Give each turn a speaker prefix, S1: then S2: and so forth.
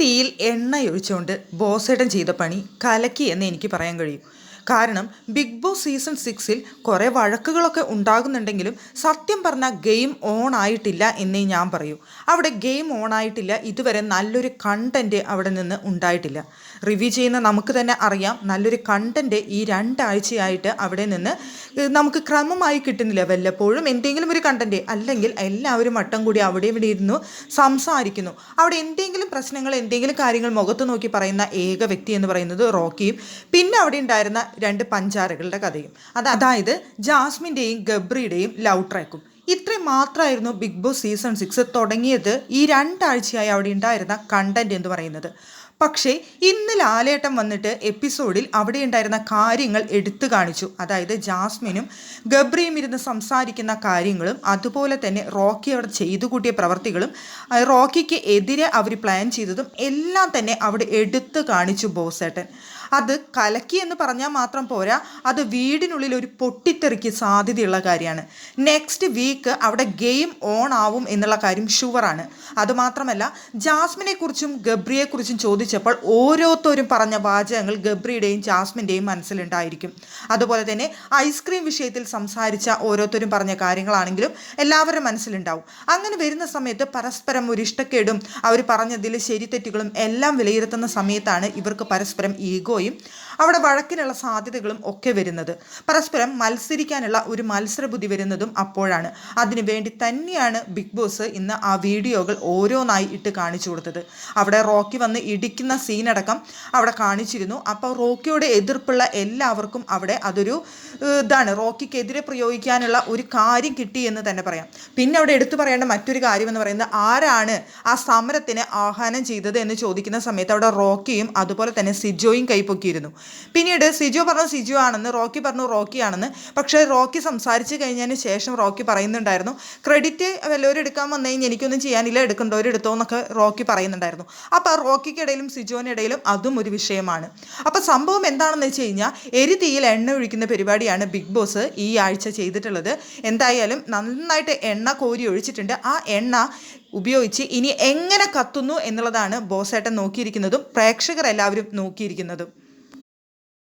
S1: തീയിൽ എണ്ണ ഒഴിച്ചുകൊണ്ട് ബോസേട്ടൻ ചെയ്ത പണി കലക്കി എന്ന് എനിക്ക് പറയാൻ കഴിയും. കാരണം ബിഗ് ബോസ് സീസൺ സിക്സിൽ കുറേ വഴക്കുകളൊക്കെ ഉണ്ടാകുന്നുണ്ടെങ്കിലും സത്യം പറഞ്ഞാൽ ഗെയിം ഓൺ ആയിട്ടില്ല എന്നേ ഞാൻ പറയൂ. അവിടെ ഗെയിം ഓൺ ആയിട്ടില്ല ഇതുവരെ നല്ലൊരു കണ്ടന്റ് അവിടെ നിന്ന് ഉണ്ടായിട്ടില്ല. റിവ്യൂ ചെയ്യുന്ന നമുക്ക് തന്നെ അറിയാം നല്ലൊരു കണ്ടന്റ് ഈ രണ്ടാഴ്ചയായിട്ട് അവിടെ നിന്ന് നമുക്ക് ക്രമമായി കിട്ടുന്നില്ല വല്ലപ്പോഴും എന്തെങ്കിലും ഒരു കണ്ടന്റ് അല്ലെങ്കിൽ എല്ലാവരും വട്ടം കൂടി അവിടെ ഇവിടെ ഇരുന്നു സംസാരിക്കുന്നു. അവിടെ എന്തെങ്കിലും പ്രശ്നങ്ങൾ എന്തെങ്കിലും കാര്യങ്ങൾ മുഖത്ത് നോക്കി പറയുന്ന ഏക വ്യക്തി എന്ന് പറയുന്നത് റോക്കിയും. പിന്നെ അവിടെ ഉണ്ടായിരുന്ന രണ്ട് പഞ്ചാരകളുടെ കഥയും. അത് അതായത് ജാസ്മിന്റെയും ഗബ്രിയുടെയും ലവ് ട്രാക്കും. ഇത്രയും മാത്രമായിരുന്നു ബിഗ് ബോസ് സീസൺ സിക്സ് തുടങ്ങിയത് ഈ രണ്ടാഴ്ചയായി അവിടെ ഉണ്ടായിരുന്ന കണ്ടന്റ് എന്ന് പറയുന്നത്. പക്ഷേ ഇന്ന് ലാലേട്ടം വന്നിട്ട് എപ്പിസോഡിൽ അവിടെ ഉണ്ടായിരുന്ന കാര്യങ്ങൾ എടുത്തു കാണിച്ചു. അതായത് ജാസ്മിനും ഗബ്രിയും ഇരുന്ന് സംസാരിക്കുന്ന കാര്യങ്ങളും അതുപോലെ തന്നെ റോക്കി അവിടെ ചെയ്തു കൂട്ടിയ പ്രവർത്തികളും റോക്കിക്ക് എതിരെ അവർ പ്ലാൻ ചെയ്തതും എല്ലാം തന്നെ അവിടെ എടുത്തു കാണിച്ചു ബോസേട്ടൻ. അത് കലക്കി എന്ന് പറഞ്ഞാൽ മാത്രം പോരാ അത് വീടിനുള്ളിൽ ഒരു പൊട്ടിത്തെറിക്ക് സാധ്യതയുള്ള കാര്യമാണ്. നെക്സ്റ്റ് വീക്ക് അവിടെ ഗെയിം ഓൺ ആവും എന്നുള്ള കാര്യം ഷുവറാണ് അതുമാത്രമല്ല ജാസ്മിനെ കുറിച്ചും ഗബ്രിയെക്കുറിച്ചും ചോദിച്ചപ്പോൾ ഓരോരുത്തരും പറഞ്ഞ വാചകങ്ങൾ ഗബ്രിയുടെയും ജാസ്മിന്റെയും മനസ്സിലുണ്ടായിരിക്കും. അതുപോലെ തന്നെ ഐസ്ക്രീം വിഷയത്തിൽ സംസാരിച്ച ഓരോരുത്തരും പറഞ്ഞ കാര്യങ്ങളാണെങ്കിലും എല്ലാവരുടെ മനസ്സിലുണ്ടാവും. അങ്ങനെ വരുന്ന സമയത്ത് പരസ്പരം ഒരു ഇഷ്ടക്കേടും അവർ പറഞ്ഞതിൽ ശരി തെറ്റുകളും എല്ലാം വിലയിരുത്തുന്ന സമയത്താണ് ഇവർക്ക് പരസ്പരം പോയി അവിടെ വഴക്കിനുള്ള സാധ്യതകളും ഒക്കെ വരുന്നത്. പരസ്പരം മത്സരിക്കാനുള്ള ഒരു മത്സരബുദ്ധി വരുന്നതും അപ്പോഴാണ്. അതിനുവേണ്ടി തന്നെയാണ് ബിഗ് ബോസ് ഇന്ന് ആ വീഡിയോകൾ ഓരോന്നായി ഇട്ട് കാണിച്ചു കൊടുത്തത്. അവിടെ റോക്കി വന്ന് ഇടിക്കുന്ന സീനടക്കം അവിടെ കാണിച്ചിരുന്നു. അപ്പോൾ റോക്കിയുടെ എതിർപ്പുള്ള എല്ലാവർക്കും അവിടെ അതൊരു ഇതാണ് റോക്കിക്കെതിരെ പ്രയോഗിക്കാനുള്ള ഒരു കാര്യം കിട്ടി എന്ന് തന്നെ പറയാം. പിന്നെ അവിടെ എടുത്തു പറയേണ്ട മറ്റൊരു കാര്യം എന്ന് പറയുന്നത് ആരാണ് ആ സമരത്തിന് ആഹ്വാനം ചെയ്തത് എന്ന് ചോദിക്കുന്ന സമയത്ത് അവിടെ റോക്കിയും അതുപോലെ തന്നെ സിജോയും കൈപ്പൊക്കിയിരുന്നു പിന്നീട് സിജു പറഞ്ഞു സിജു ആണെന്ന് റോക്കി പറഞ്ഞു റോക്കി ആണെന്ന്. പക്ഷേ റോക്കി സംസാരിച്ച് കഴിഞ്ഞതിന് ശേഷം റോക്കി പറയുന്നുണ്ടായിരുന്നു ക്രെഡിറ്റ് വല്ലവരും എടുക്കാൻ വന്നു കഴിഞ്ഞാൽ എനിക്കൊന്നും ചെയ്യാനില്ല എടുക്കേണ്ടവർ എടുത്തോ എന്നൊക്കെ റോക്കി പറയുന്നുണ്ടായിരുന്നു. അപ്പോൾ റോക്കിക്കിടയിലും സിജുവിനിടയിലും അതും ഒരു വിഷയമാണ്. അപ്പോൾ സംഭവം എന്താണെന്ന് വെച്ച് കഴിഞ്ഞാൽ എരിതീയിൽ എണ്ണ ഒഴിക്കുന്ന പരിപാടിയാണ് ബിഗ് ബോസ് ഈ ആഴ്ച ചെയ്തിട്ടുള്ളത്. എന്തായാലും നന്നായിട്ട് എണ്ണ കോരി ഒഴിച്ചിട്ടുണ്ട്. ആ എണ്ണ ഉപയോഗിച്ച് ഇനി എങ്ങനെ കത്തുന്നു എന്നുള്ളതാണ് ബോസേട്ടൻ നോക്കിയിരിക്കുന്നതും പ്രേക്ഷകർ എല്ലാവരും നോക്കിയിരിക്കുന്നതും.